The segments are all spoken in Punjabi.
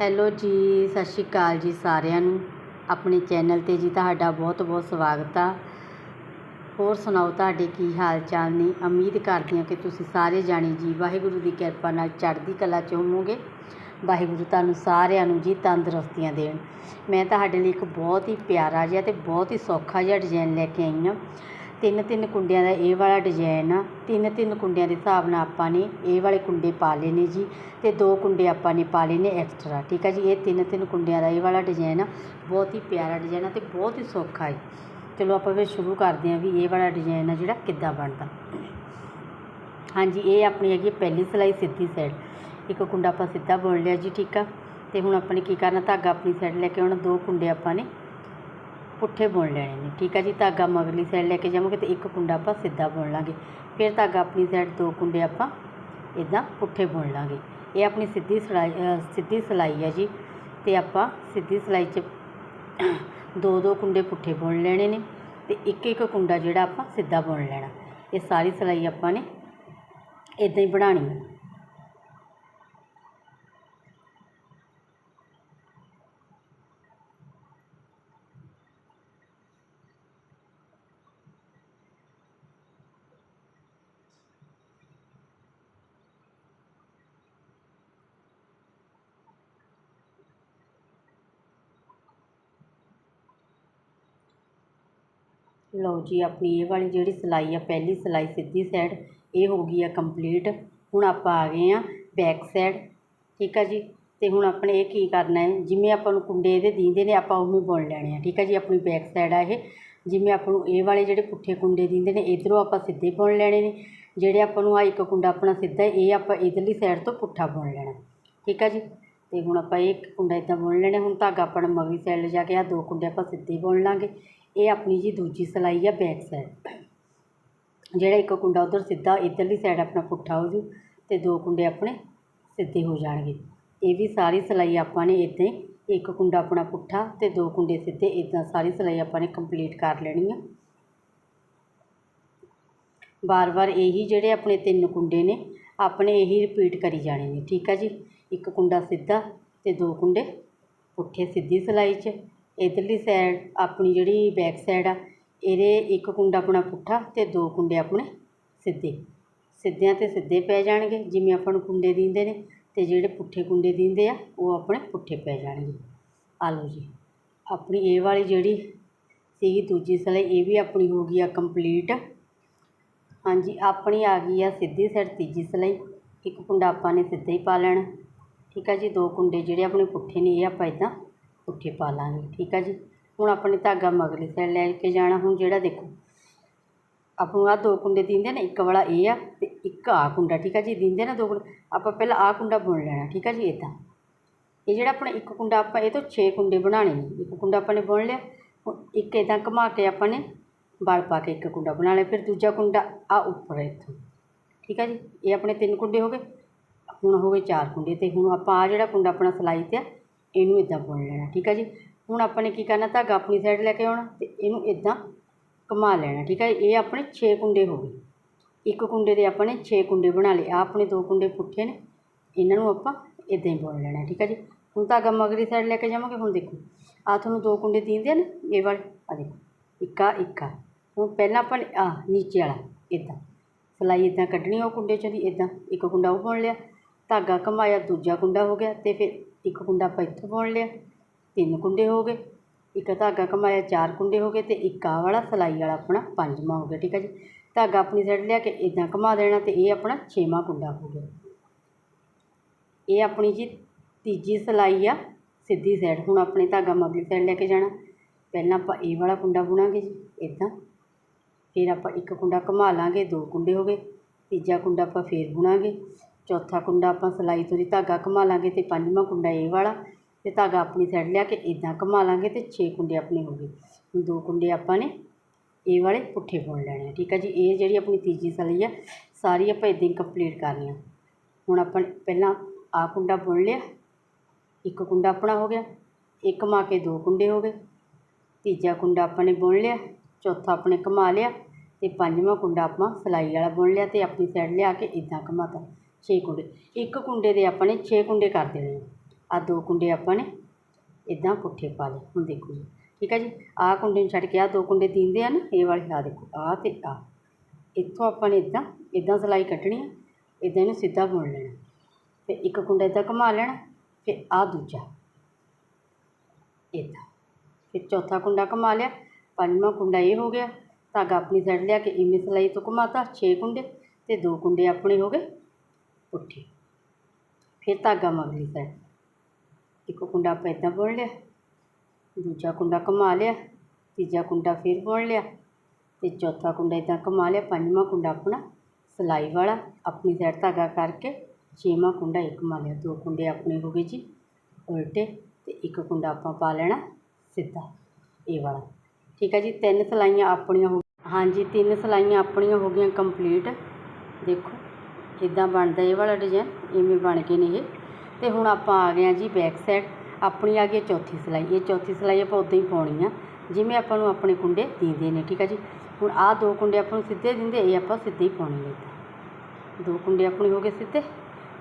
ਹੈਲੋ ਜੀ, ਸਤਿ ਸ਼੍ਰੀ ਅਕਾਲ ਜੀ ਸਾਰਿਆਂ ਨੂੰ। ਆਪਣੇ ਚੈਨਲ 'ਤੇ ਜੀ ਤੁਹਾਡਾ ਬਹੁਤ ਬਹੁਤ ਸਵਾਗਤ ਆ। ਹੋਰ ਸੁਣਾਓ ਤੁਹਾਡੇ ਕੀ ਹਾਲ ਚਾਲ ਨੇ? ਉਮੀਦ ਕਰਦੀ ਹਾਂ ਕਿ ਤੁਸੀਂ ਸਾਰੇ ਜਾਣੇ ਜੀ ਵਾਹਿਗੁਰੂ ਦੀ ਕਿਰਪਾ ਨਾਲ ਚੜ੍ਹਦੀ ਕਲਾ 'ਚ ਹੋਵੋਗੇ। ਵਾਹਿਗੁਰੂ ਤੁਹਾਨੂੰ ਸਾਰਿਆਂ ਨੂੰ ਜੀ ਤੰਦਰੁਸਤੀਆਂ ਦੇਣ। ਮੈਂ ਤੁਹਾਡੇ ਲਈ ਇੱਕ ਬਹੁਤ ਹੀ ਪਿਆਰਾ ਜਿਹਾ ਤੇ ਬਹੁਤ ਹੀ ਸੌਖਾ ਜਿਹਾ ਡਿਜ਼ਾਈਨ ਲੈ ਕੇ ਆਈ ਹਾਂ। ਤਿੰਨ ਤਿੰਨ ਕੁੰਡਿਆਂ ਦਾ ਇਹ ਵਾਲਾ ਡਿਜ਼ਾਇਨ ਆ। ਤਿੰਨ ਤਿੰਨ ਕੁੰਡਿਆਂ ਦੇ ਹਿਸਾਬ ਨਾਲ ਆਪਾਂ ਨੇ ਇਹ ਵਾਲੇ ਕੁੰਡੇ ਪਾ ਲਏ ਨੇ ਜੀ ਅਤੇ ਦੋ ਕੁੰਡੇ ਆਪਾਂ ਨੇ ਪਾ ਲਏ ਨੇ ਐਕਸਟਰਾ ਠੀਕ ਆ ਜੀ? ਇਹ ਤਿੰਨ ਤਿੰਨ ਕੁੰਡਿਆਂ ਦਾ ਇਹ ਵਾਲਾ ਡਿਜ਼ਾਇਨ ਆ। ਬਹੁਤ ਹੀ ਪਿਆਰਾ ਡਿਜ਼ਾਇਨ ਆ ਅਤੇ ਬਹੁਤ ਹੀ ਸੌਖਾ ਹੈ ਚਲੋ ਆਪਾਂ ਫਿਰ ਸ਼ੁਰੂ ਕਰਦੇ ਹਾਂ ਵੀ ਇਹ ਵਾਲਾ ਡਿਜ਼ਾਇਨ ਆ ਜਿਹੜਾ ਕਿੱਦਾਂ ਬਣਦਾ। ਹਾਂਜੀ, ਇਹ ਆਪਣੀ ਹੈਗੀ ਪਹਿਲੀ ਸਿਲਾਈ ਸਿੱਧੀ ਸਾਈਡ ਇੱਕ ਕੁੰਡਾ ਆਪਾਂ ਸਿੱਧਾ ਬੁਣ ਲਿਆ ਜੀ, ਠੀਕ ਆ? ਅਤੇ ਹੁਣ ਆਪਾਂ ਨੇ ਕੀ ਕਰਨਾ? ਧਾਗਾ ਆਪਣੀ ਸਾਈਡ ਲੈ ਕੇ ਆਉਣਾ। ਦੋ ਕੁੰਡੇ ਆਪਾਂ ਨੇ ਪੁੱਠੇ ਬੁਣ ਲੈਣੇ ਨੇ। ਠੀਕ ਆ ਜੀ, ਧਾਗਾ ਮਗਰਲੀ ਸਾਈਡ ਲੈ ਕੇ ਜਾਵਾਂਗੇ ਤੇ ਇੱਕ ਕੁੰਡਾ ਆਪਾਂ ਸਿੱਧਾ ਬੁਣ ਲਾਂਗੇ। ਫਿਰ ਧਾਗਾ ਆਪਣੀ ਸਾਈਡ ਦੋ ਕੁੰਡੇ ਆਪਾਂ ਇਦਾਂ ਪੁੱਠੇ ਬੁਣ ਲਾਂਗੇ। ਇਹ ਆਪਣੀ ਸਿੱਧੀ ਸਿਲਾਈ ਸਿੱਧੀ ਸਿਲਾਈ ਹੈ ਜੀ। ਤੇ ਆਪਾਂ ਸਿੱਧੀ ਸਿਲਾਈ 'ਚ ਦੋ ਦੋ ਕੁੰਡੇ ਪੁੱਠੇ ਬੁਣ ਲੈਣੇ ਨੇ ਤੇ ਇੱਕ ਇੱਕ ਕੁੰਡਾ ਜਿਹੜਾ ਆਪਾਂ ਸਿੱਧਾ ਬੁਣ ਲੈਣਾ। ਇਹ ਸਾਰੀ ਸਿਲਾਈ ਆਪਾਂ ਨੇ ਇਦਾਂ ਹੀ ਬਣਾਉਣੀ ਹੈ ਲਓ ਜੀ, ਆਪਣੀ ਇਹ ਵਾਲੀ ਜਿਹੜੀ ਸਿਲਾਈ ਆ, ਪਹਿਲੀ ਸਿਲਾਈ ਸਿੱਧੀ ਸਾਈਡ ਇਹ ਹੋ ਗਈ ਆ ਕੰਪਲੀਟ ਹੁਣ ਆਪਾਂ ਆ ਗਏ ਆ ਬੈਕ ਸਾਈਡ ਠੀਕ ਆ ਜੀ? ਤੇ ਹੁਣ ਆਪਣੇ ਇਹ ਕੀ ਕਰਨਾ ਹੈ? ਜਿਵੇਂ ਆਪਾਂ ਨੂੰ ਕੁੰਡੇ ਇਹਦੇ ਦੀਂਦੇ ਨੇ, ਆਪਾਂ ਉਵੇਂ ਬੁਣ ਲੈਣੇ ਆ, ਠੀਕ ਆ ਜੀ? ਆਪਣੀ ਬੈਕ ਸਾਈਡ ਆ ਇਹ। ਜਿਵੇਂ ਆਪਾਂ ਨੂੰ ਇਹ ਵਾਲੇ ਜਿਹੜੇ ਪੁੱਠੇ ਕੁੰਡੇ ਦਿੰਦੇ ਨੇ, ਇਧਰੋਂ ਆਪਾਂ ਸਿੱਧੇ ਬੁਣ ਲੈਣੇ ਨੇ। ਜਿਹੜੇ ਆਪਾਂ ਨੂੰ ਆ ਇੱਕ ਕੁੰਡਾ ਆਪਣਾ ਸਿੱਧਾ ਇਹ ਆਪਾਂ ਇਧਰਲੀ ਸਾਈਡ ਤੋਂ ਪੁੱਠਾ ਬੁਣ ਲੈਣਾ, ਠੀਕ ਆ ਜੀ? ਤੇ ਹੁਣ ਆਪਾਂ ਇਹ ਇੱਕ ਕੁੰਡਾ ਇਦਾਂ ਬੁਣ ਲੈਣਾ। ਹੁਣ ਧਾਗਾ ਆਪਣਾ ਮਗਰੀ ਸਾਈਡ ਲਿਜਾ ਕੇ ਆ ਦੋ ਕੁੰਡੇ ਆਪਾਂ ਸਿੱਧੇ ਬੁਣ ਲਾਂਗੇ। ਇਹ ਆਪਣੀ ਜੀ ਦੂਜੀ ਸਿਲਾਈ ਆ ਬੈਕ ਸਾਈਡ ਜਿਹੜਾ ਇੱਕ ਕੁੰਡਾ ਉਧਰ ਸਿੱਧਾ, ਇਧਰਲੀ ਸਾਈਡ ਆਪਣਾ ਪੁੱਠਾ ਹੋ ਜੂ ਤੇ ਦੋ ਕੁੰਡੇ ਆਪਣੇ ਸਿੱਧੇ ਹੋ ਜਾਣਗੇ। ਇਹ ਵੀ ਸਾਰੀ ਸਿਲਾਈ ਆਪਾਂ ਨੇ ਇੱਦਾਂ ਹੀ, ਇੱਕ ਕੁੰਡਾ ਆਪਣਾ ਪੁੱਠਾ ਤੇ ਦੋ ਕੁੰਡੇ ਸਿੱਧੇ, ਇੱਦਾਂ ਸਾਰੀ ਸਿਲਾਈ ਆਪਾਂ ਨੇ ਕੰਪਲੀਟ ਕਰ ਲੈਣੀ ਆ। ਬਾਰ-ਬਾਰ ਇਹੀ ਜਿਹੜੇ ਆਪਣੇ ਤਿੰਨ ਕੁੰਡੇ ਨੇ, ਆਪਣੇ ਇਹੀ ਰਿਪੀਟ ਕਰੀ ਜਾਣੇ ਨੇ, ਠੀਕ ਆ ਜੀ? ਇੱਕ ਕੁੰਡਾ ਸਿੱਧਾ ਤੇ ਦੋ ਕੁੰਡੇ ਪੁੱਠੇ ਸਿੱਧੀ ਸਿਲਾਈ 'ਚ। ਇਧਰਲੀ ਸਾਈਡ ਆਪਣੀ ਜਿਹੜੀ ਬੈਕ ਸਾਈਡ ਆ, ਇਹਦੇ ਇੱਕ ਕੁੰਡਾ ਆਪਣਾ ਪੁੱਠਾ ਤੇ ਦੋ ਕੁੰਡੇ ਆਪਣੇ ਸਿੱਧੇ। ਸਿੱਧਿਆਂ ਤੇ ਸਿੱਧੇ ਪੈ ਜਾਣਗੇ, ਜਿਵੇਂ ਆਪਾਂ ਨੂੰ ਕੁੰਡੇ ਦਿੰਦੇ ਨੇ, ਤੇ ਜਿਹੜੇ ਪੁੱਠੇ ਕੁੰਡੇ ਦਿੰਦੇ ਆ, ਉਹ ਆਪਣੇ ਪੁੱਠੇ ਪੈ ਜਾਣਗੇ। ਆ ਲਓ ਜੀ, ਆਪਣੀ ਇਹ ਵਾਲੀ ਜਿਹੜੀ ਸੀਗੀ, ਦੂਜੀ ਸਿਲਾਈ, ਇਹ ਵੀ ਆਪਣੀ ਹੋ ਗਈ ਆ ਕੰਪਲੀਟ ਹਾਂਜੀ, ਆਪਣੀ ਆ ਗਈ ਆ ਸਿੱਧੀ ਸਾਈਡ ਤੀਜੀ ਸਿਲਾਈ। ਇੱਕ ਕੁੰਡਾ ਆਪਾਂ ਨੇ ਸਿੱਧਾ ਹੀ ਪਾ ਲੈਣਾ। ਠੀਕ ਆ ਜੀ, ਦੋ ਕੁੰਡੇ ਜਿਹੜੇ ਆਪਣੇ ਪੁੱਠੇ ਨੇ, ਇਹ ਆਪਾਂ ਇਦਾਂ ਪੁੱਠੇ ਪਾ ਲਾਂਗੇ, ਠੀਕ ਆ ਜੀ? ਹੁਣ ਆਪਣੇ ਧਾਗਾ ਮਗਲੀ ਸਾਈਡ ਲੈ ਕੇ ਜਾਣਾ, ਹੁਣ ਜਿਹੜਾ ਦੇਖੋ। ਆਪਾਂ ਨੂੰ ਆਹ ਦੋ ਕੁੰਡੇ ਦਿੰਦੇ ਨੇ, ਇੱਕ ਵਾਲਾ ਇਹ ਆ ਤੇ ਇੱਕ ਆ ਕੁੰਡਾ, ਠੀਕ ਆ ਜੀ? ਦਿੰਦੇ ਨਾ ਦੋ ਕੁੰਡੇ, ਆਪਾਂ ਪਹਿਲਾਂ ਆਹ ਕੁੰਡਾ ਬੁਣ ਲੈਣਾ, ਠੀਕ ਆ ਜੀ? ਇਦਾਂ ਇਹ ਜਿਹੜਾ ਆਪਣਾ ਇੱਕ ਕੁੰਡਾ ਆਪਾਂ, ਇਹ ਤੋਂ 6 ਕੁੰਡੇ ਬਣਾਉਣੇ ਨੇ। ਇੱਕ ਕੁੰਡਾ ਆਪਾਂ ਨੇ ਬੁਣ ਲਿਆ, ਹੁਣ ਇੱਕ ਇਦਾਂ ਘੁਮਾ ਕੇ ਆਪਾਂ ਨੇ ਬਲ ਪਾ ਕੇ ਇੱਕ ਕੁੰਡਾ ਬਣਾ ਲਿਆ, ਫਿਰ ਦੂਜਾ ਕੁੰਡਾ ਆ ਉੱਪਰ ਇੱਥੋਂ। ਠੀਕ ਆ ਜੀ? ਇਹ ਆਪਣੇ ਤਿੰਨ ਕੁੰਡੇ ਹੋ ਗਏ, ਹੁਣ ਹੋ ਗਏ ਚਾਰ ਕੁੰਡੇ ਤੇ ਹੁਣ ਆਪਾਂ ਆ ਜਿਹੜਾ ਕੁੰਡਾ ਆਪਣਾ ਸਿਲਾਈ ਤੇ ਆ ਇਹਨੂੰ ਇਦਾਂ ਬੁਣ ਲੈਣਾ, ਠੀਕ ਆ ਜੀ? ਹੁਣ ਆਪਾਂ ਨੇ ਕੀ ਕਰਨਾ, ਧਾਗਾ ਆਪਣੀ ਸਾਈਡ ਲੈ ਕੇ ਆਉਣਾ ਤੇ ਇਹਨੂੰ ਇਦਾਂ ਘੁਮਾ ਲੈਣਾ, ਠੀਕ ਆ ਇਹ ਆਪਣੇ 6 ਕੁੰਡੇ ਹੋ ਗਏ। ਇੱਕ ਕੁੰਡੇ ਦੇ ਆਪਾਂ ਨੇ 6 ਕੁੰਡੇ ਬਣਾ ਲਏ। ਆ ਆਪਣੇ ਦੋ ਕੁੰਡੇ ਪੁੱਠੇ ਨੇ, ਇਹਨਾਂ ਨੂੰ ਆਪਾਂ ਇਦਾਂ ਹੀ ਬੁਣ ਲੈਣਾ, ਠੀਕ ਆ ਜੀ? ਹੁਣ ਧਾਗਾ ਮਗਰੀ ਸਾਈਡ ਲੈ ਕੇ ਜਾਵਾਂਗੇ, ਹੁਣ ਦੇਖੋ। ਆ ਤੁਹਾਨੂੰ ਦੋ ਕੁੰਡੇ ਦਿੰਦੇ ਨੇ, ਇਹ ਵਾਲੇ ਆ ਦੇਖੋ। ਇੱਕਾ ਇੱਕਾ ਹੁਣ ਪਹਿਲਾਂ ਆਪਾਂ ਨੇ ਆ ਨੀਚੇ ਵਾਲਾ ਇਦਾਂ ਸਿਲਾਈ ਇਦਾਂ ਕੱਢਣੀ ਉਹ ਕੁੰਡੇ ਚੋਂ ਦੀ ਇਦਾਂ ਇੱਕ ਕੁੰਡਾ ਉਹ ਬੁਣ ਲਿਆ। ਧਾਗਾ ਘਮਾਇਆ, ਦੂਜਾ ਕੁੰਡਾ ਹੋ ਗਿਆ ਤੇ ਫਿਰ ਇੱਕ ਕੁੰਡਾ ਆਪਾਂ ਇੱਥੋਂ ਬੁਣ ਲਿਆ, ਤਿੰਨ ਕੁੰਡੇ ਹੋ ਗਏ, ਇੱਕ ਧਾਗਾ ਘੁੰਮਾਇਆ, ਚਾਰ ਕੁੰਡੇ ਹੋ ਗਏ ਅਤੇ ਇੱਕ ਆਹ ਵਾਲਾ ਸਿਲਾਈ ਵਾਲਾ ਆਪਣਾ ਪੰਜਵਾਂ ਹੋ ਗਿਆ, ਠੀਕ ਹੈ ਜੀ। ਧਾਗਾ ਆਪਣੀ ਸਾਈਡ ਲਿਆ ਕੇ ਇਦਾਂ ਘੁਮਾ ਦੇਣਾ ਅਤੇ ਇਹ ਆਪਣਾ ਛੇਵਾਂ ਕੁੰਡਾ ਹੋ ਗਿਆ। ਇਹ ਆਪਣੀ ਜੀ ਤੀਜੀ ਸਿਲਾਈ ਆ, ਸਿੱਧੀ ਸਾਈਡ, ਹੁਣ ਆਪਣੇ ਧਾਗਾ ਮਗਲੀ ਸਾਈਡ ਲੈ ਕੇ ਜਾਣਾ। ਪਹਿਲਾਂ ਆਪਾਂ ਇਹ ਵਾਲਾ ਕੁੰਡਾ ਬੁਣਾਂਗੇ ਜੀ ਇਦਾਂ ਫਿਰ ਆਪਾਂ ਇੱਕ ਕੁੰਡਾ ਘੁਮਾ ਲਾਂਗੇ, ਦੋ ਕੁੰਡੇ ਹੋ ਗਏ। ਤੀਜਾ ਕੁੰਡਾ ਆਪਾਂ ਫੇਰ ਬੁਣਾਂਗੇ। ਚੌਥਾ ਕੁੰਡਾ ਆਪਾਂ ਸਿਲਾਈ ਤੋਂ ਦੀ ਧਾਗਾ ਘੁਮਾ ਲਾਂਗੇ ਤੇ ਪੰਜਵਾਂ ਕੁੰਡਾ ਇਹ ਵਾਲਾ ਤੇ ਧਾਗਾ ਆਪਣੀ ਸਾਈਡ ਲਿਆ ਕੇ ਇਦਾਂ ਘੁਮਾ ਲਾਂਗੇ ਤੇ 6 ਕੁੰਡੇ ਆਪਣੇ ਹੋ ਗਏ। ਹੁਣ ਦੋ ਕੁੰਡੇ ਆਪਾਂ ਨੇ ਇਹ ਵਾਲੇ ਪੁੱਠੇ ਬੁਣ ਲੈਣੇ ਆ, ਠੀਕ ਆ ਜੀ? ਇਹ ਜਿਹੜੀ ਆਪਣੀ ਤੀਜੀ ਸਿਲਾਈ ਆ, ਸਾਰੀ ਆਪਾਂ ਇਦਾਂ ਹੀ ਕੰਪਲੀਟ ਕਰਨੀ ਆ। ਹੁਣ ਆਪਾਂ ਪਹਿਲਾਂ ਆਹ ਕੁੰਡਾ ਬੁਣ ਲਿਆ, ਇੱਕ ਕੁੰਡਾ ਆਪਣਾ ਹੋ ਗਿਆ, ਇੱਕ ਮਾ ਕੇ ਦੋ ਕੁੰਡੇ ਹੋ ਗਏ। ਤੀਜਾ ਕੁੰਡਾ ਆਪਾਂ ਨੇ ਬੁਣ ਲਿਆ, ਚੌਥਾ ਆਪਣੇ ਘੁਮਾ ਲਿਆ ਤੇ ਪੰਜਵਾਂ ਕੁੰਡਾ ਆਪਾਂ ਸਿਲਾਈ ਵਾਲਾ ਬੁਣ ਲਿਆ ਤੇ ਆਪਣੀ ਸਾਈਡ ਲਿਆ ਕੇ ਇਦਾਂ ਘੁਮਾਤਾ। ਛੇ ਕੁੰਡੇ, ਇੱਕ ਕੁੰਡੇ ਦੇ ਆਪਾਂ ਨੇ ਛੇ ਕੁੰਡੇ ਕਰ ਦੇਣੇ ਆ। ਦੋ ਕੁੰਡੇ ਆਪਾਂ ਨੇ ਇਦਾਂ ਪੁੱਠੇ ਪਾ ਲਏ, ਹੁਣ ਦੇਖੋ ਜੀ। ਠੀਕ ਹੈ ਜੀ? ਆਹ ਕੁੰਡੇ ਨੂੰ ਛੱਡ ਕੇ ਆਹ ਦੋ ਕੁੰਡੇ ਦੀਂਦੇ ਆ ਨਾ, ਇਹ ਵਾਲੇ ਆ ਦੇਖੋ, ਆਹ ਤੇ ਆਹ। ਇੱਥੋਂ ਆਪਾਂ ਨੇ ਇਦਾਂ ਇਦਾਂ ਸਿਲਾਈ ਕੱਢਣੀ ਆ ਇਦਾਂ ਇਹਨੂੰ ਸਿੱਧਾ ਬੁਣ ਲੈਣਾ। ਫਿਰ ਇੱਕ ਕੁੰਡਾ ਇਦਾਂ ਘੁਮਾ ਲੈਣਾ ਫਿਰ ਆਹ ਦੂਜਾ। ਇਦਾਂ ਫਿਰ ਚੌਥਾ ਕੁੰਡਾ ਘੁਮਾ ਲਿਆ, ਪੰਜਵਾਂ ਕੁੰਡਾ ਇਹ ਹੋ ਗਿਆ। ਧਾਗਾ ਆਪਣੀ ਸਾਈਡ ਲਿਆ ਕੇ ਇਵੇਂ ਸਿਲਾਈ ਤੋਂ ਘੁਮਾਤਾ 6 ਕੁੰਡੇ ਤੇ ਦੋ ਕੁੰਡੇ ਆਪਣੇ ਹੋ ਗਏ। ਪੁੱਠੇ ਫਿਰ ਧਾਗਾ ਮਗਲੀ ਸਾਈਡ ਇੱਕ ਕੁੰਡਾ ਆਪਾਂ ਇੱਦਾਂ ਬੁਣ ਲਿਆ ਦੂਜਾ ਕੁੰਡਾ ਘੁਮਾ ਲਿਆ ਤੀਜਾ ਕੁੰਡਾ ਫਿਰ ਬੁਣ ਲਿਆ ਤੇ ਚੌਥਾ ਕੁੰਡਾ ਇੱਦਾਂ ਘੁਮਾ ਲਿਆ ਪੰਜਵਾਂ ਕੁੰਡਾ ਆਪਣਾ ਸਿਲਾਈ ਵਾਲਾ ਆਪਣੀ ਸਾਈਡ ਧਾਗਾ ਕਰਕੇ ਛੇਵਾਂ ਕੁੰਡਾ ਇੱਕ ਘੁਮਾ ਲਿਆ ਦੋ ਕੁੰਡੇ ਆਪਣੇ ਹੋ ਗਏ ਜੀ ਉਲਟੇ ਤੇ ਇੱਕ ਕੁੰਡਾ ਆਪਾਂ ਪਾ ਲੈਣਾ ਸਿੱਧਾ ਇਹ ਵਾਲਾ ਠੀਕ ਹੈ ਜੀ ਤਿੰਨ ਸਿਲਾਈਆਂ ਆਪਣੀਆਂ ਹੋ ਹਾਂਜੀ ਤਿੰਨ ਸਿਲਾਈਆਂ ਆਪਣੀਆਂ ਹੋ ਗਈਆਂ ਕੰਪਲੀਟ ਦੇਖੋ ਇੱਦਾਂ ਬਣਦਾ ਇਹ ਵਾਲਾ ਡਿਜ਼ਾਇਨ ਇਵੇਂ ਬਣ ਗਏ ਨੇ ਇਹ। ਅਤੇ ਹੁਣ ਆਪਾਂ ਆ ਗਏ ਹਾਂ ਜੀ ਬੈਕ ਸਾਈਡ ਆਪਣੀ ਆ ਗਈ ਚੌਥੀ ਸਿਲਾਈ। ਇਹ ਚੌਥੀ ਸਿਲਾਈ ਆਪਾਂ ਉਦਾਂ ਹੀ ਪਾਉਣੀ ਆ, ਜਿਵੇਂ ਆਪਾਂ ਨੂੰ ਆਪਣੇ ਕੁੰਡੇ ਦਿੰਦੇ ਨੇ, ਠੀਕ ਆ ਜੀ? ਹੁਣ ਆਹ ਦੋ ਕੁੰਡੇ ਆਪਾਂ ਨੂੰ ਸਿੱਧੇ ਦਿੰਦੇ, ਇਹ ਆਪਾਂ ਸਿੱਧੇ ਹੀ ਪਾਉਣੇ ਨੇ। ਇੱਦਾਂ। ਦੋ ਕੁੰਡੇ ਆਪਣੇ ਹੋ ਗਏ ਸਿੱਧੇ।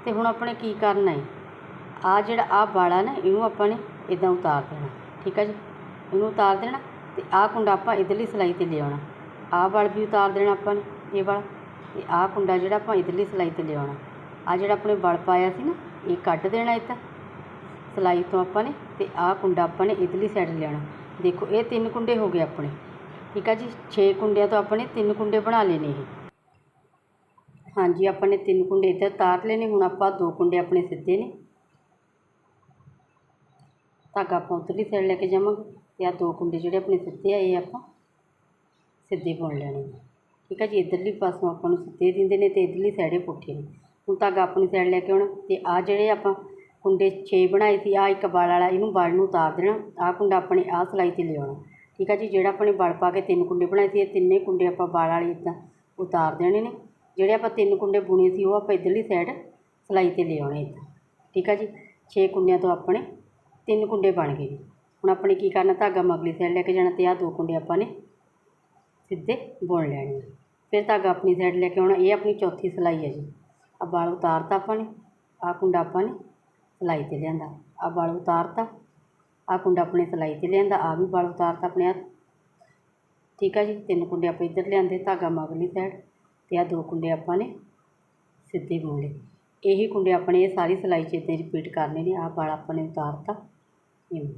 ਤੇ ਹੁਣ ਆਪਣੇ ਕੀ ਕਰਨਾ ਹੈ? ਆ ਜਿਹੜਾ ਆ ਵਾਲਾ ਨਾ, ਇਹਨੂੰ ਆਪਾਂ ਨੇ ਇਦਾਂ ਉਤਾਰ ਦੇਣਾ, ਠੀਕ ਆ ਜੀ? ਇਹਨੂੰ ਉਤਾਰ ਦੇਣਾ ਤੇ ਆਹ ਕੁੰਡਾ ਆਪਾਂ ਇਧਰਲੀ ਸਿਲਾਈ ਤੇ ਲਿਆਉਣਾ। ਆਹ ਵਲ ਵੀ ਉਤਾਰ ਦੇਣਾ ਆਪਾਂ ਨੇ, ਇਹ ਵਾਲਾ। ਤੇ ਆਹ ਕੁੰਡਾ ਜਿਹੜਾ ਆਪਾਂ ਇਧਰਲੀ ਸਿਲਾਈ ਤੇ ਲਿਆਉਣਾ। ਆ ਜਿਹੜਾ ਆਪਣੇ ਬਲ ਪਾਇਆ ਸੀ ਨਾ, ਇਹ ਕੱਢ ਦੇਣਾ ਇੱਦਾਂ ਸਿਲਾਈ ਤੋਂ ਆਪਾਂ ਨੇ ਤੇ ਆਹ ਕੁੰਡਾ ਆਪਾਂ ਨੇ ਇਧਰਲੀ ਸਾਈਡ ਲਿਆਉਣਾ। ਦੇਖੋ, ਇਹ ਤਿੰਨ ਕੁੰਡੇ ਹੋ ਗਏ ਆਪਣੇ। ਠੀਕ ਆ ਜੀ 6 ਕੁੰਡਿਆਂ ਤੋਂ ਆਪਾਂ ਨੇ ਤਿੰਨ ਕੁੰਡੇ ਬਣਾ ਲਏ ਨੇ ਇਹ। ਹਾਂਜੀ, ਆਪਾਂ ਨੇ ਤਿੰਨ ਕੁੰਡੇ ਇੱਧਰ ਤਾਰ ਲਏ ਨੇ ਹੁਣ ਆਪਾਂ ਦੋ ਕੁੰਡੇ ਆਪਣੇ ਸਿੱਧੇ ਨੇ। ਧਾਗਾ ਆਪਾਂ ਉੱਤਰਲੀ ਸਾਈਡ ਲੈ ਕੇ ਜਾਵਾਂਗੇ ਤੇ ਆ ਦੋ ਕੁੰਡੇ ਜਿਹੜੇ ਆਪਣੇ ਸਿੱਧੇ ਆ, ਇਹ ਆਪਾਂ ਸਿੱਧੇ ਬੁਣ ਲੈਣੇ ਨੇ। ਠੀਕ ਹੈ ਜੀ, ਇੱਧਰਲੀ ਪਾਸੋਂ ਆਪਾਂ ਨੂੰ ਸਿੱਧੇ ਦਿੰਦੇ ਨੇ ਤੇ ਇੱਧਰਲੀ ਸਾਈਡੇ ਪੁੱਠੇ ਨੇ। ਹੁਣ ਧਾਗਾ ਆਪਣੀ ਸਾਈਡ ਲੈ ਕੇ ਆਉਣਾ ਤੇ ਆ ਜਿਹੜੇ ਆਪਾਂ ਕੁੰਡੇ 6 ਬਣਾਏ ਸੀ ਆ ਇੱਕ ਵਲ ਵਾਲਾ, ਇਹਨੂੰ ਵਲ ਨੂੰ ਉਤਾਰ ਦੇਣਾ ਆ ਕੁੰਡਾ ਆਪਣੇ ਆ ਸਿਲਾਈ ਤੇ ਲਿਆਉਣਾ। ਠੀਕ ਹੈ ਜੀ, ਜਿਹੜਾ ਆਪਣੇ ਵਲ ਪਾ ਕੇ ਤਿੰਨ ਕੁੰਡੇ ਬਣਾਏ ਸੀ, ਇਹ ਤਿੰਨੇ ਕੁੰਡੇ ਆਪਾਂ ਵਲ ਵਾਲੇ ਇੱਦਾਂ ਉਤਾਰ ਦੇਣੇ ਨੇ। ਜਿਹੜੇ ਆਪਾਂ ਤਿੰਨ ਕੁੰਡੇ ਬੁਣੇ ਸੀ, ਉਹ ਆਪਾਂ ਇੱਧਰਲੀ ਸਾਈਡ ਸਿਲਾਈ ਤੇ ਲਿਆਉਣੇ ਇੱਦਾਂ। ਠੀਕ ਹੈ ਜੀ 6 ਕੁੰਡਿਆਂ ਤੋਂ ਆਪਣੇ ਤਿੰਨ ਕੁੰਡੇ ਬਣ ਗਏ। ਨੇ ਹੁਣ ਆਪਣੇ ਕੀ ਕਰਨਾ, ਧਾਗਾ ਮਗਲੀ ਸਾਈਡ ਲੈ ਕੇ ਜਾਣਾ ਤੇ ਆ ਦੋ ਕੁੰਡੇ ਆਪਾਂ ਨੇ ਸਿੱਧੇ ਬੁਣ ਲੈਣੇ ਨੇ। ਫਿਰ ਧਾਗਾ ਆਪਣੀ ਸਾਈਡ ਲੈ ਕੇ ਆਉਣਾ, ਇਹ ਆਪਣੀ ਚੌਥੀ ਸਿਲਾਈ ਹੈ ਜੀ। ਆ ਵਾਲ ਉਤਾਰਤਾ ਆਪਾਂ ਨੇ ਆ ਕੁੰਡਾ ਆਪਾਂ ਨੇ ਸਿਲਾਈ ਤੇ ਲਿਆਂਦਾ। ਆ ਵਾਲ ਉਤਾਰਤਾ ਆ ਕੁੰਡਾ ਆਪਣੇ ਸਿਲਾਈ ਤੇ ਲਿਆਂਦਾ ਆ ਵੀ ਵਾਲ ਉਤਾਰਤਾ ਆਪਣੇ ਆ ਠੀਕ ਆ ਜੀ, ਤਿੰਨ ਕੁੰਡੇ ਆਪਾਂ ਇੱਧਰ ਲਿਆਂਦੇ, ਧਾਗਾ ਮਗਲੀ ਸਾਈਡ ਤੇ ਆ ਦੋ ਕੁੰਡੇ ਆਪਾਂ ਨੇ ਸਿੱਧੇ ਬੁਣ ਲਏ ਇਹੀ ਕੁੰਡੇ ਆਪਣੇ ਇਹ ਸਾਰੀ ਸਿਲਾਈ 'ਚ ਇੱਦਾਂ ਰਿਪੀਟ ਕਰਨੇ ਨੇ, ਆਹ ਵਾਲ ਆਪਾਂ ਨੇ ਉਤਾਰਤਾ। ਇਵੇਂ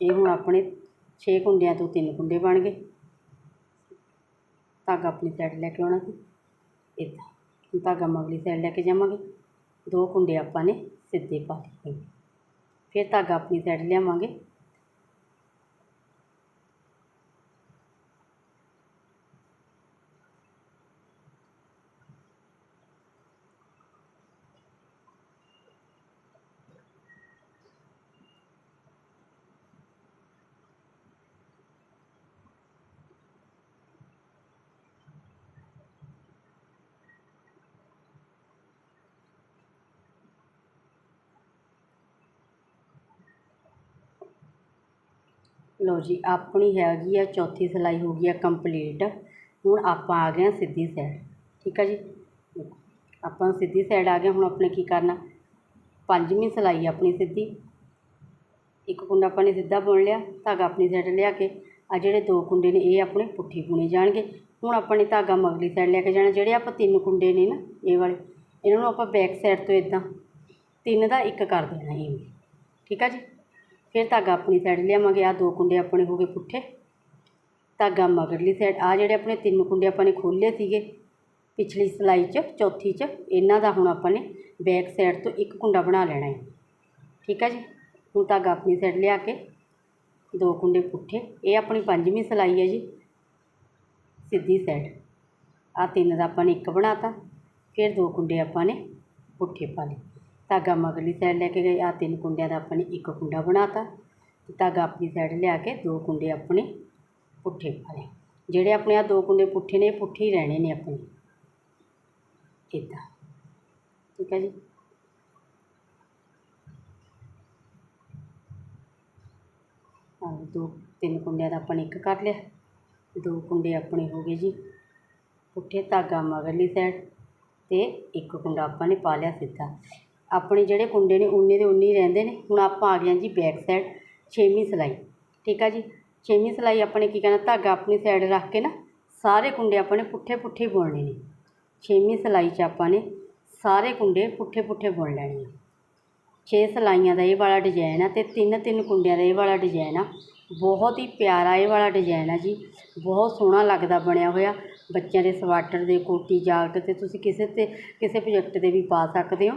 ਇਹ ਹੁਣ ਆਪਣੇ 6 ਕੁੰਡਿਆਂ ਤੋਂ ਤਿੰਨ ਕੁੰਡੇ ਬਣ ਗਏ। ਧਾਗਾ ਆਪਣੀ ਸਾਈਡ ਲੈ ਕੇ ਆਉਣਾ ਸੀ। ਇੱਦਾਂ ਹੁਣ ਧਾਗਾ ਮਗਲੀ ਸਾਈਡ ਲੈ ਕੇ ਜਾਵਾਂਗੇ। ਦੋ ਕੁੰਡੇ ਆਪਾਂ ਨੇ ਸਿੱਧੇ ਪਾ ਲਏ ਫਿਰ ਧਾਗਾ ਆਪਣੀ ਸਾਈਡ ਲਿਆਵਾਂਗੇ। ਲਓ ਜੀ, ਆਪਣੀ ਹੈਗੀ ਆ, ਚੌਥੀ ਸਿਲਾਈ ਹੋ ਗਈ ਆ ਕੰਪਲੀਟ ਹੁਣ ਆਪਾਂ ਆ ਗਏ ਹਾਂ ਸਿੱਧੀ ਸਾਈਡ ਠੀਕ ਆ ਜੀ? ਆਪਾਂ ਸਿੱਧੀ ਸਾਈਡ ਆ ਗਏ, ਹੁਣ ਆਪਣੇ ਕੀ ਕਰਨਾ? ਪੰਜਵੀਂ ਸਿਲਾਈ ਆਪਣੀ ਸਿੱਧੀ। ਇੱਕ ਕੁੰਡਾ ਆਪਾਂ ਨੇ ਸਿੱਧਾ ਬੁਣ ਲਿਆ, ਧਾਗਾ ਆਪਣੀ ਸਾਈਡ ਲਿਆ ਕੇ। ਆ ਜਿਹੜੇ ਦੋ ਕੁੰਡੇ ਨੇ, ਇਹ ਆਪਣੇ ਪੁੱਠੇ ਬੁਣੇ ਜਾਣਗੇ। ਹੁਣ ਆਪਾਂ ਨੇ ਧਾਗਾ ਮਗਲੀ ਸਾਈਡ ਲੈ ਕੇ ਜਾਣਾ, ਜਿਹੜੇ ਆਪਾਂ ਤਿੰਨ ਕੁੰਡੇ ਨੇ ਨਾ, ਇਹ ਵਾਲੇ। ਇਹਨਾਂ ਨੂੰ ਆਪਾਂ ਬੈਕ ਸਾਈਡ ਤੋਂ ਇਦਾਂ ਤਿੰਨ ਦਾ ਇੱਕ ਕਰ ਦੇਣਾ ਇਹ ਠੀਕ ਆ ਜੀ? ਫਿਰ ਧਾਗਾ ਆਪਣੀ ਸਾਈਡ ਲਿਆਵਾਂਗੇ ਆ ਦੋ ਕੁੰਡੇ ਆਪਣੇ ਹੋ ਗਏ ਪੁੱਠੇ। ਧਾਗਾ ਮਗਰਲੀ ਸਾਈਡ ਆ ਜਿਹੜੇ ਆਪਣੇ ਤਿੰਨ ਕੁੰਡੇ ਆਪਾਂ ਨੇ ਖੋਲ੍ਹੇ ਸੀਗੇ, ਪਿਛਲੀ ਸਿਲਾਈ 'ਚ, ਚੌਥੀ 'ਚ, ਇਹਨਾਂ ਦਾ ਹੁਣ ਆਪਾਂ ਨੇ ਬੈਕ ਸਾਈਡ ਤੋਂ ਇੱਕ ਕੁੰਡਾ ਬਣਾ ਲੈਣਾ ਹੈ। ਠੀਕ ਹੈ ਜੀ? ਹੁਣ ਧਾਗਾ ਆਪਣੀ ਸਾਈਡ ਲਿਆ ਕੇ, ਦੋ ਕੁੰਡੇ ਪੁੱਠੇ। ਇਹ ਆਪਣੀ ਪੰਜਵੀਂ ਸਿਲਾਈ ਹੈ ਜੀ, ਸਿੱਧੀ ਸਾਈਡ ਆ ਤਿੰਨ ਦਾ ਆਪਾਂ ਨੇ ਇੱਕ ਬਣਾਤਾ। ਫਿਰ ਦੋ ਕੁੰਡੇ ਆਪਾਂ ਨੇ ਪੁੱਠੇ ਪਾ ਲਏ। ਧਾਗਾ ਮਗਰਲੀ ਸਾਈਡ ਲੈ ਕੇ ਗਏ। ਆ ਤਿੰਨ ਕੁੰਡਿਆਂ ਦਾ ਆਪਾਂ ਨੇ ਇੱਕ ਕੁੰਡਾ ਬਣਾਤਾ। ਤੇ ਧਾਗਾ ਆਪਣੀ ਸਾਈਡ ਲਿਆ ਕੇ ਦੋ ਕੁੰਡੇ ਆਪਣੇ ਪੁੱਠੇ ਪਾ ਜਿਹੜੇ ਆਪਣੇ ਆ ਦੋ ਕੁੰਡੇ ਪੁੱਠੇ ਨੇ ਪੁੱਠੇ ਹੀ ਰਹਿਣੇ ਨੇ ਆਪਣੇ। ਇੱਦਾਂ ਠੀਕ ਹੈ ਜੀ? ਆਹ ਦੋ, ਤਿੰਨ ਕੁੰਡਿਆਂ ਦਾ ਆਪਾਂ ਨੇ ਇੱਕ ਕਰ ਲਿਆ। ਦੋ ਕੁੰਡੇ ਆਪਣੇ ਹੋ ਗਏ ਜੀ ਪੁੱਠੇ ਧਾਗਾ ਮਗਰਲੀ ਸਾਈਡ ਤੇ ਇੱਕ ਕੁੰਡਾ ਆਪਾਂ ਨੇ ਪਾ ਲਿਆ ਸਿੱਧਾ। ਆਪਣੇ ਜਿਹੜੇ ਕੁੰਡੇ ਨੇ ਉਨੇ ਦੇ ਉਨੇ ਹੀ ਰਹਿੰਦੇ ਨੇ। ਹੁਣ ਆਪਾਂ ਆ ਗਏ ਹਾਂ ਜੀ ਬੈਕ ਸਾਈਡ, ਛੇਵੀਂ ਸਿਲਾਈ। ਠੀਕ ਆ ਜੀ? ਛੇਵੀਂ ਸਿਲਾਈ ਆਪਣੇ ਕੀ ਕਰਨਾ ਧਾਗਾ ਆਪਣੀ ਸਾਈਡ ਰੱਖ ਕੇ ਨਾ, ਸਾਰੇ ਕੁੰਡੇ ਆਪਾਂ ਨੇ ਪੁੱਠੇ ਪੁੱਠੇ ਬੁਣਨੇ ਨੇ। ਛੇਵੀਂ ਸਿਲਾਈ 'ਚ ਆਪਾਂ ਨੇ ਸਾਰੇ ਕੁੰਡੇ ਪੁੱਠੇ ਪੁੱਠੇ ਬੁਣ ਲੈਣੇ ਆ। ਛੇ ਸਿਲਾਈਆਂ ਦਾ ਇਹ ਵਾਲਾ ਡਿਜ਼ਾਈਨ ਆ ਅਤੇ ਤਿੰਨ ਤਿੰਨ ਕੁੰਡਿਆਂ ਦਾ ਇਹ ਵਾਲਾ ਡਿਜ਼ਾਈਨ ਆ। ਬਹੁਤ ਹੀ ਪਿਆਰਾ ਇਹ ਵਾਲਾ ਡਿਜ਼ਾਈਨ ਆ ਜੀ। ਬਹੁਤ ਸੋਹਣਾ ਲੱਗਦਾ ਬਣਿਆ ਹੋਇਆ। ਬੱਚਿਆਂ ਦੇ ਸਵਾਟਰ ਦੇ ਕੋਟੀ ਜਾਕਟ 'ਤੇ ਤੁਸੀਂ ਕਿਸੇ 'ਤੇ, ਕਿਸੇ ਪ੍ਰੋਜੈਕਟ 'ਤੇ ਵੀ ਪਾ ਸਕਦੇ ਹੋ।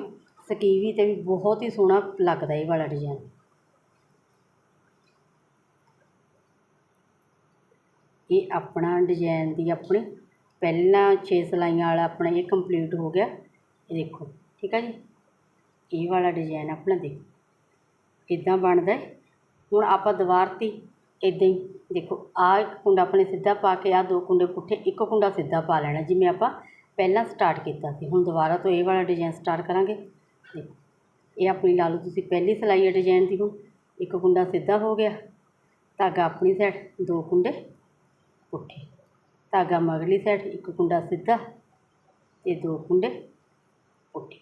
ਸਕੀਵੀ 'ਤੇ ਵੀ ਬਹੁਤ ਹੀ ਸੋਹਣਾ ਲੱਗਦਾ ਇਹ ਵਾਲਾ ਡਿਜ਼ਾਈਨ ਇਹ ਆਪਣਾ ਡਿਜ਼ਾਈਨ ਦੀ ਆਪਣੀ ਪਹਿਲਾਂ ਛੇ ਸਿਲਾਈਆਂ ਵਾਲਾ ਆਪਣਾ ਇਹ ਕੰਪਲੀਟ ਹੋ ਗਿਆ। ਇਹ ਦੇਖੋ, ਠੀਕ ਆ ਜੀ? ਇਹ ਵਾਲਾ ਡਿਜ਼ਾਈਨ ਆਪਣਾ ਦੇਖੋ, ਕਿੱਦਾਂ ਬਣਦਾ ਹੁਣ ਆਪਾਂ ਦੀਵਾਰ 'ਤੇ ਇੱਦਾਂ ਹੀ ਦੇਖੋ, ਆਹ ਇੱਕ ਕੁੰਡਾ ਆਪਣੇ ਸਿੱਧਾ ਪਾ ਕੇ, ਆਹ ਦੋ ਕੁੰਡੇ ਪੁੱਠੇ, ਇੱਕ ਕੁੰਡਾ ਸਿੱਧਾ ਪਾ ਲੈਣਾ, ਜਿਵੇਂ ਆਪਾਂ ਪਹਿਲਾਂ ਸਟਾਰਟ ਕੀਤਾ ਸੀ। ਹੁਣ ਦੁਬਾਰਾ ਤੋਂ ਇਹ ਵਾਲਾ ਡਿਜ਼ਾਈਨ ਸਟਾਰਟ ਕਰਾਂਗੇ। ਇਹ ਆਪਣੀ ਲਾ ਲਓ, ਤੁਸੀਂ ਪਹਿਲੀ ਸਿਲਾਈ ਹੈ ਡਿਜ਼ਾਈਨ ਦੀ ਹੁਣ ਇੱਕ ਕੁੰਡਾ ਸਿੱਧਾ ਹੋ ਗਿਆ। ਧਾਗਾ ਆਪਣੀ ਸਾਈਡ ਦੋ ਕੁੰਡੇ ਪੁੱਠੇ ਧਾਗਾ ਮਗਲੀ ਸਾਈਡ ਇੱਕ ਕੁੰਡਾ ਸਿੱਧਾ ਅਤੇ ਦੋ ਕੁੰਡੇ ਪੁੱਠੇ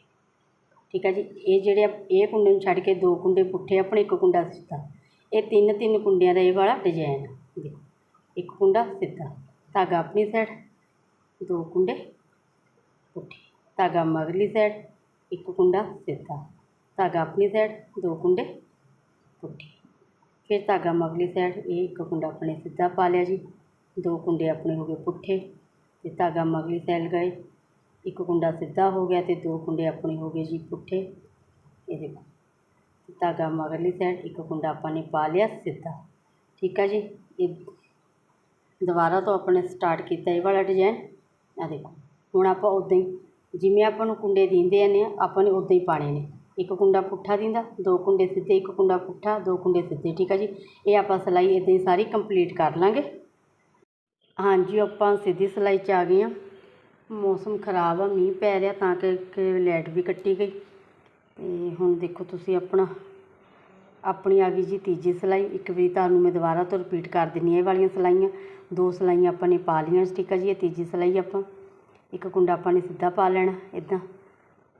ਠੀਕ ਹੈ ਜੀ? ਇਹ ਜਿਹੜੇ ਆ- ਇਹ ਕੁੰਡੇ ਨੂੰ ਛੱਡ ਕੇ ਦੋ ਕੁੰਡੇ ਪੁੱਠੇ ਆਪਣੇ ਇੱਕ ਕੁੰਡਾ ਸਿੱਧਾ। ਇਹ ਤਿੰਨ ਤਿੰਨ ਕੁੰਡਿਆਂ ਦਾ ਇਹ ਵਾਲਾ ਡਿਜ਼ਾਈਨ ਆ। ਦੇਖੋ, ਇੱਕ ਕੁੰਡਾ ਸਿੱਧਾ। ਧਾਗਾ ਆਪਣੀ ਸਾਈਡ ਦੋ ਕੁੰਡੇ ਪੁੱਠੇ ਧਾਗਾ ਮਗਲੀ ਸਾਈਡ ਇੱਕ ਕੁੰਡਾ ਸਿੱਧਾ ਧਾਗਾ ਆਪਣੀ ਸਾਈਡ ਦੋ ਕੁੰਡੇ ਪੁੱਠੇ ਫਿਰ ਧਾਗਾ ਮਗਲੀ ਸਾਈਡ ਇਹ ਇੱਕ ਕੁੰਡਾ ਆਪਣੇ ਸਿੱਧਾ ਪਾ ਲਿਆ ਜੀ ਦੋ ਕੁੰਡੇ ਆਪਣੇ ਹੋ ਗਏ ਪੁੱਠੇ ਅਤੇ ਧਾਗਾ ਮਗਲੀ ਸਾਈਡ ਗਏ ਇੱਕ ਕੁੰਡਾ ਸਿੱਧਾ ਹੋ ਗਿਆ ਅਤੇ ਦੋ ਕੁੰਡੇ ਆਪਣੇ ਹੋ ਗਏ ਜੀ ਪੁੱਠੇ ਇਹ ਦੇਖੋ ਧਾਗਾ ਮਗਰਲੀ ਸਾਈਡ ਇੱਕ ਕੁੰਡਾ ਆਪਾਂ ਨੇ ਪਾ ਲਿਆ ਸਿੱਧਾ ਠੀਕ ਆ ਜੀ ਇਹ ਦੁਬਾਰਾ ਤੋਂ ਆਪਾਂ ਨੇ ਸਟਾਰਟ ਕੀਤਾ ਇਹ ਵਾਲਾ ਡਿਜ਼ਾਈਨ ਆ ਦੇਖੋ ਹੁਣ ਆਪਾਂ ਉੱਦਾਂ ਹੀ ਜਿਵੇਂ ਆਪਾਂ ਨੂੰ ਕੁੰਡੇ ਦਿੰਦੇ ਨੇ, ਆਪਾਂ ਨੇ ਉੱਦਾਂ ਹੀ ਪਾਣੇ ਨੇ। ਇੱਕ ਕੁੰਡਾ ਪੁੱਠਾ ਦਿੰਦਾ, ਦੋ ਕੁੰਡੇ ਸਿੱਧੇ, ਇੱਕ ਕੁੰਡਾ ਪੁੱਠਾ, ਦੋ ਕੁੰਡੇ ਸਿੱਧੇ, ਠੀਕ ਆ ਜੀ? ਇਹ ਆਪਾਂ ਸਿਲਾਈ ਇੱਦਾਂ ਹੀ ਸਾਰੀ ਕੰਪਲੀਟ ਕਰ ਲਾਂਗੇ। ਹਾਂਜੀ, ਆਪਾਂ ਸਿੱਧੀ ਸਿਲਾਈ 'ਚ ਆ ਗਏ ਹਾਂ ਮੌਸਮ ਖਰਾਬ ਆ, ਮੀਂਹ ਪੈ ਰਿਹਾ ਤਾਂ ਕਰਕੇ ਲਾਈਟ ਵੀ ਕੱਟੀ ਗਈ। ਅਤੇ ਹੁਣ ਦੇਖੋ ਤੁਸੀਂ ਆਪਣਾ, ਆਪਣੀ ਆ ਗਈ ਜੀ ਤੀਜੀ ਸਿਲਾਈ। ਇੱਕ ਵਾਰੀ ਤੁਹਾਨੂੰ ਮੈਂ ਦੁਬਾਰਾ ਤੋਂ ਰਿਪੀਟ ਕਰ ਦਿੰਦੀ ਹਾਂ ਇਹ ਵਾਲੀਆਂ ਸਿਲਾਈਆਂ। ਦੋ ਸਿਲਾਈਆਂ ਆਪਾਂ ਨੇ ਪਾ ਲਈਆਂ ਠੀਕ ਆ ਜੀ? ਇਹ ਤੀਜੀ ਸਿਲਾਈ ਆਪਾਂ। ਇੱਕ ਕੁੰਡਾ ਆਪਾਂ ਨੇ ਸਿੱਧਾ ਪਾ ਲੈਣਾ ਇੱਦਾਂ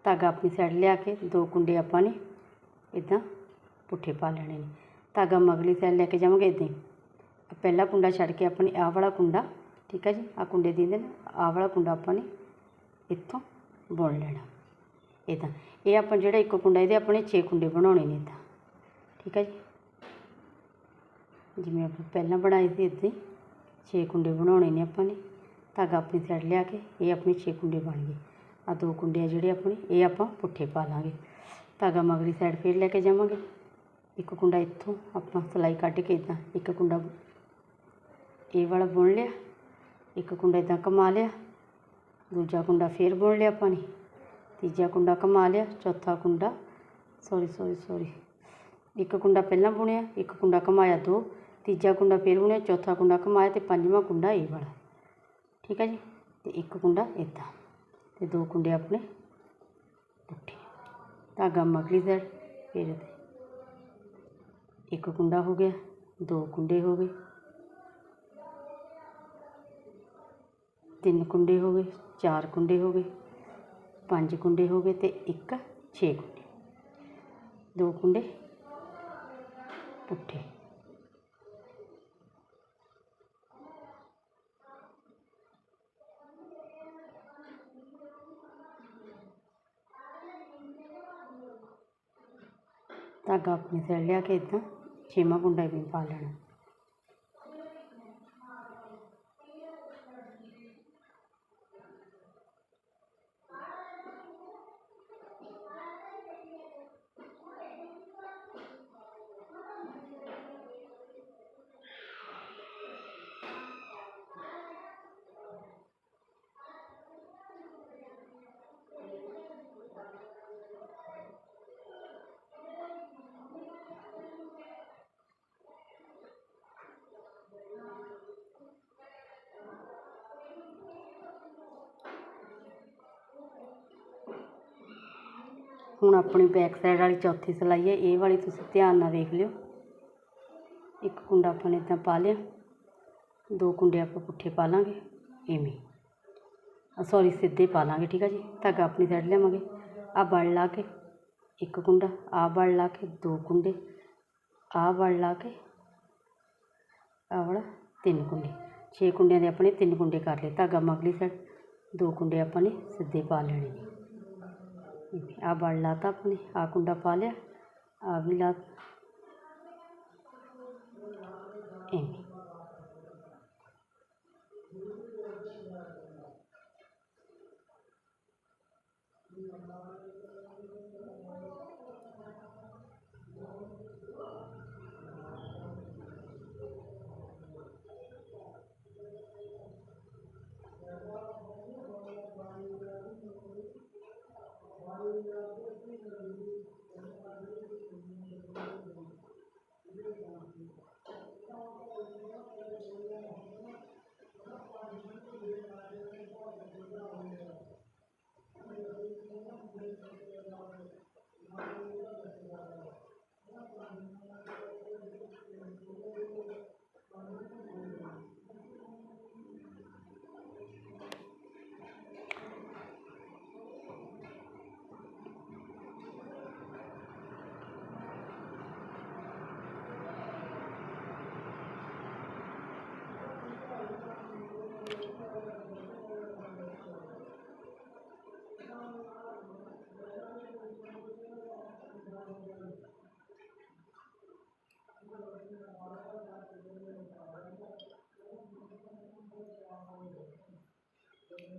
ਧਾਗਾ ਆਪਣੀ ਸਾਈਡ ਲਿਆ ਕੇ ਦੋ ਕੁੰਡੇ ਆਪਾਂ ਨੇ ਇੱਦਾਂ ਪੁੱਠੇ ਪਾ ਲੈਣੇ ਨੇ। ਧਾਗਾ ਮਗਲੀ ਸਾਈਡ ਲੈ ਕੇ ਜਾਵਾਂਗੇ ਇੱਦਾਂ ਹੀ। ਆਹ ਪਹਿਲਾ ਕੁੰਡਾ ਛੱਡ ਕੇ ਆਪਾਂ ਨੇ ਆਹ ਵਾਲਾ ਕੁੰਡਾ, ਠੀਕ ਹੈ ਜੀ? ਆਹ ਕੁੰਡੇ ਦਿੰਦੇ ਨੇ ਆਹ ਵਾਲਾ ਕੁੰਡਾ ਆਪਾਂ ਨੇ ਇੱਥੋਂ ਬੁਣ ਲੈਣਾ ਇੱਦਾਂ ਇਹ ਆਪਾਂ ਜਿਹੜਾ ਇੱਕ ਕੁੰਡਾ, ਇਹਦੇ ਆਪਣੇ 6 ਕੁੰਡੇ ਬਣਾਉਣੇ ਨੇ ਇੱਦਾਂ ਠੀਕ ਹੈ ਜੀ? ਜਿਵੇਂ ਆਪਾਂ ਪਹਿਲਾਂ ਬਣਾਏ ਸੀ ਇੱਦਾਂ ਹੀ 6 ਕੁੰਡੇ ਬਣਾਉਣੇ ਨੇ ਆਪਾਂ ਨੇ। ਧਾਗਾ ਆਪਣੀ ਸਾਈਡ ਲਿਆ ਕੇ ਇਹ ਆਪਣੇ 6 ਕੁੰਡੇ ਬਣ ਗਏ। ਆ ਦੋ ਕੁੰਡੇ ਆ ਜਿਹੜੇ ਆਪਣੇ, ਇਹ ਆਪਾਂ ਪੁੱਠੇ ਪਾ ਲਾਂਗੇ। ਧਾਗਾ ਮਗਰੀ ਸਾਈਡ ਫੇਰ ਲੈ ਕੇ ਜਾਵਾਂਗੇ। ਇੱਕ ਕੁੰਡਾ ਇੱਥੋਂ ਆਪਾਂ ਸਿਲਾਈ ਕੱਢ ਕੇ ਇੱਦਾਂ ਇੱਕ ਕੁੰਡਾ ਇਹ ਵਾਲਾ ਬੁਣ ਲਿਆ, ਇੱਕ ਕੁੰਡਾ ਇੱਦਾਂ ਕਮਾ ਲਿਆ, ਦੂਜਾ ਕੁੰਡਾ ਫੇਰ ਬੁਣ ਲਿਆ ਆਪਾਂ ਨੇ। ਤੀਜਾ ਕੁੰਡਾ ਕਮਾ ਲਿਆ, ਚੌਥਾ ਕੁੰਡਾ ਸੌਰੀ ਸੌਰੀ ਸੌਰੀ ਇੱਕ ਕੁੰਡਾ ਪਹਿਲਾਂ ਬੁਣਿਆ, ਇੱਕ ਕੁੰਡਾ ਕਮਾਇਆ ਦੋ, ਤੀਜਾ ਕੁੰਡਾ ਫੇਰ ਬੁਣਿਆ, ਚੌਥਾ ਕੁੰਡਾ ਕਮਾਇਆ ਅਤੇ ਪੰਜਵਾਂ ਕੁੰਡਾ ਇਹ ਵਾਲਾ। ਠੀਕ ਹੈ ਜੀ? ਅਤੇ ਇੱਕ ਕੁੰਡਾ ਇੱਦਾਂ ਅਤੇ ਦੋ ਕੁੰਡੇ ਆਪਣੇ ਪੁੱਠੇ। ਧਾਗਾ ਮਗਲੀ ਸਾਈਡ ਫਿਰ ਇੱਕ ਕੁੰਡਾ ਹੋ ਗਿਆ, ਦੋ ਕੁੰਡੇ ਹੋ ਗਏ। ਤਿੰਨ ਕੁੰਡੇ ਹੋ ਗਏ, ਚਾਰ ਕੁੰਡੇ ਹੋ ਗਏ, ਪੰਜ ਕੁੰਡੇ ਹੋ ਗਏ ਅਤੇ ਇੱਕ ਛੇ ਕੁੰਡੇ। ਦੋ ਕੁੰਡੇ ਪੁੱਠੇ। ਧਾਗਾ ਆਪਣੀ ਸਾਈਡ ਲਿਆ ਕੇ ਇੱਦਾਂ ਛੇਵਾਂ ਕੁੰਡਾ ਵੀ ਪਾ ਲੈਣਾ। ਹੁਣ ਆਪਣੀ ਬੈਕ ਸਾਈਡ ਵਾਲੀ ਚੌਥੀ ਸਿਲਾਈ ਹੈ, ਇਹ ਵਾਲੀ ਤੁਸੀਂ ਧਿਆਨ ਨਾਲ ਵੇਖ ਲਿਓ। ਇੱਕ ਕੁੰਡਾ ਆਪਾਂ ਨੇ ਇੱਦਾਂ ਪਾ ਲਿਆ। ਦੋ ਕੁੰਡੇ ਆਪਾਂ ਪੁੱਠੇ ਪਾ ਲਾਂਗੇ, ਇਵੇਂ। ਸੌਰੀ ਸਿੱਧੇ ਪਾ ਲਾਂਗੇ, ਠੀਕ ਆ ਜੀ? ਧਾਗਾ ਆਪਣੀ ਸਾਈਡ ਲਿਆਵਾਂਗੇ। ਆ ਬਲ ਲਾ ਕੇ ਇੱਕ ਕੁੰਡਾ, ਆਹ ਵੜ ਲਾ ਕੇ ਦੋ ਕੁੰਡੇ, ਆਹ ਵੜ ਲਾ ਕੇ ਆਹ ਵਾਲਾ ਤਿੰਨ ਕੁੰਡੇ। ਛੇ ਕੁੰਡਿਆਂ ਦੇ ਆਪਣੇ ਤਿੰਨ ਕੁੰਡੇ ਕਰ ਲਏ। ਧਾਗਾ ਮਗਲੀ ਸਾਈਡ ਦੋ ਕੁੰਡੇ ਆਪਾਂ ਨੇ ਸਿੱਧੇ ਪਾ ਲੈਣੇ ਨੇ। ਆਹ ਵੜ ਲਾਤਾ ਆਪਣੇ ਆ ਕੁੰਡਾ ਪਾ ਲਿਆ ਆਹ ਵੀ ਲਾ ਐਵੇਂ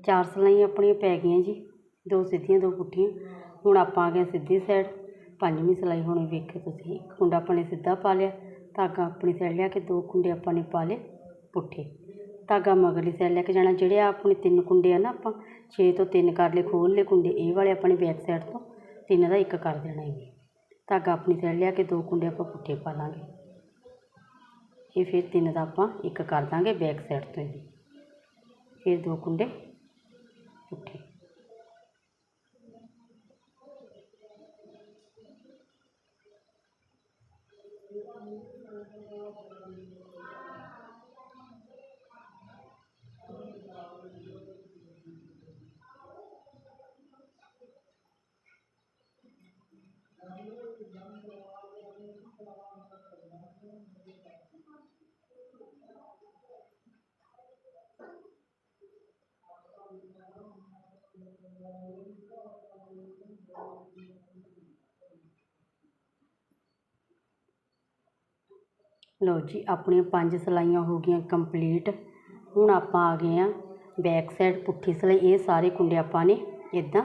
ਚਾਰ ਸਲਾਈਆਂ ਆਪਣੀਆਂ ਪੈ ਗਈਆਂ ਜੀ, ਦੋ ਸਿੱਧੀਆਂ, ਦੋ ਪੁੱਠੀਆਂ। ਹੁਣ ਆਪਾਂ ਆ ਗਏ ਸਿੱਧੀ ਸਾਈਡ ਪੰਜਵੀਂ ਸਲਾਈ ਹੁਣ ਵੇਖਿਓ ਤੁਸੀਂ, ਇੱਕ ਕੁੰਡਾ ਆਪਾਂ ਨੇ ਸਿੱਧਾ ਪਾ ਲਿਆ, ਧਾਗਾ ਆਪਣੀ ਸਾਈਡ ਲਿਆ ਕੇ ਦੋ ਕੁੰਡੇ ਆਪਾਂ ਨੇ ਪਾ ਲਏ ਪੁੱਠੇ। ਧਾਗਾ ਮਗਰਲੀ ਸਾਈਡ ਲੈ ਕੇ ਜਾਣਾ, ਜਿਹੜੇ ਆਪਣੇ ਤਿੰਨ ਕੁੰਡੇ ਆ ਨਾ ਆਪਾਂ, ਛੇ ਤੋਂ ਤਿੰਨ ਕਰ ਲਏ ਖੋਲ੍ਹ ਲਏ ਕੁੰਡੇ ਇਹ ਵਾਲੇ ਆਪਣੇ ਬੈਕ ਸਾਈਡ ਤੋਂ ਤਿੰਨ ਦਾ ਇੱਕ ਕਰ ਦੇਣਾ ਇਹ ਧਾਗਾ ਆਪਣੀ ਸਾਈਡ ਲਿਆ ਕੇ ਦੋ ਕੁੰਡੇ ਆਪਾਂ ਪੁੱਠੇ ਪਾ ਲਾਂਗੇ। ਇਹ ਫਿਰ ਤਿੰਨ ਦਾ ਆਪਾਂ ਇੱਕ ਕਰ ਦਾਂਗੇ ਬੈਕ ਸਾਈਡ ਤੋਂ ਇਹ ਫਿਰ ਦੋ ਕੁੰਡੇ ਪੁੱਠੇ ਲਓ ਜੀ, ਆਪਣੀਆਂ ਪੰਜ ਸਲਾਈਆਂ ਹੋ ਗਈਆਂ ਕੰਪਲੀਟ ਹੁਣ ਆਪਾਂ ਆ ਗਏ ਆ ਬੈਕ ਸਾਈਡ ਪੁੱਠੀ ਸਲਾਈ। ਇਹ ਸਾਰੇ ਕੁੰਡੇ ਆਪਾਂ ਨੇ ਇਦਾਂ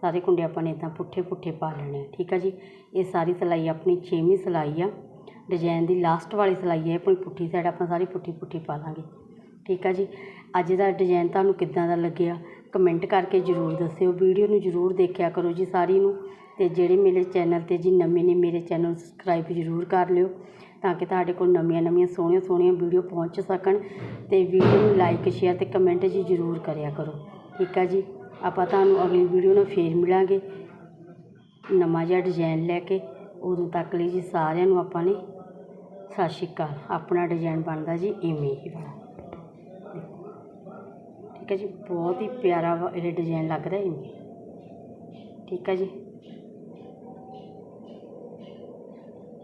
ਸਾਰੇ ਕੁੰਡੇ ਆਪਾਂ ਨੇ ਇਦਾਂ ਪੁੱਠੇ ਪੁੱਠੇ ਪਾ ਲੈਣੇ ਠੀਕ ਆ ਜੀ? ਇਹ ਸਾਰੀ ਸਲਾਈ ਆਪਣੀ ਛੇਵੀਂ ਸਲਾਈ ਆ। ਡਿਜ਼ਾਈਨ ਦੀ ਲਾਸਟ ਵਾਲੀ ਸਲਾਈ ਹੈ ਆਪਣੀ ਪੁੱਠੀ ਸਾਈਡ ਆਪਾਂ ਸਾਰੀ ਪੁੱਠੀ ਪੁੱਠੀ ਪਾ ਲਾਂਗੇ, ਠੀਕ ਆ ਜੀ? ਅੱਜ ਦਾ ਡਿਜ਼ਾਈਨ ਤੁਹਾਨੂੰ ਕਿੱਦਾਂ ਦਾ ਲੱਗਿਆ? ਕਮੈਂਟ ਕਰਕੇ ਜ਼ਰੂਰ ਦੱਸਿਓ, ਵੀਡੀਓ ਨੂੰ ਜ਼ਰੂਰ ਦੇਖਿਆ ਕਰੋ ਜੀ ਸਾਰੀ ਨੂੰ ਅਤੇ ਜਿਹੜੇ ਮੇਰੇ ਚੈਨਲ 'ਤੇ ਜੀ ਨਵੇਂ ਨੇ ਮੇਰੇ ਚੈਨਲ ਨੂੰ ਸਬਸਕ੍ਰਾਈਬ ਜ਼ਰੂਰ ਕਰ ਲਿਓ ਤਾਂ ਕਿ ਤੁਹਾਡੇ ਕੋਲ ਨਵੀਆਂ ਨਵੀਆਂ ਸੋਹਣੀਆਂ ਸੋਹਣੀਆਂ ਵੀਡੀਓ ਪਹੁੰਚ ਸਕਣ ਅਤੇ ਵੀਡੀਓ ਨੂੰ ਲਾਈਕ, ਸ਼ੇਅਰ ਅਤੇ ਕਮੈਂਟ ਜੀ ਜ਼ਰੂਰ ਕਰਿਆ ਕਰੋ। ਠੀਕ ਆ ਜੀ? ਆਪਾਂ ਤੁਹਾਨੂੰ ਅਗਲੀ ਵੀਡੀਓ ਨਾਲ ਫੇਰ ਮਿਲਾਂਗੇ। ਨਵਾਂ ਜਿਹਾ ਡਿਜ਼ਾਈਨ ਲੈ ਕੇ ਉਦੋਂ ਤੱਕ ਲਈ ਜੀ ਸਾਰਿਆਂ ਨੂੰ ਆਪਾਂ ਨੇ। ਸਤਿ ਸ਼੍ਰੀ ਅਕਾਲ। ਆਪਣਾ ਡਿਜ਼ਾਈਨ ਬਣਦਾ ਜੀ ਇਵੇਂ ਹੀ ਬਣਾ ਠੀਕ ਹੈ ਜੀ ਬਹੁਤ ਹੀ ਪਿਆਰਾ ਵਾ ਇਹ ਡਿਜ਼ਾਈਨ ਲੱਗਦਾ ਇਵੇਂ ਠੀਕ ਹੈ ਜੀ।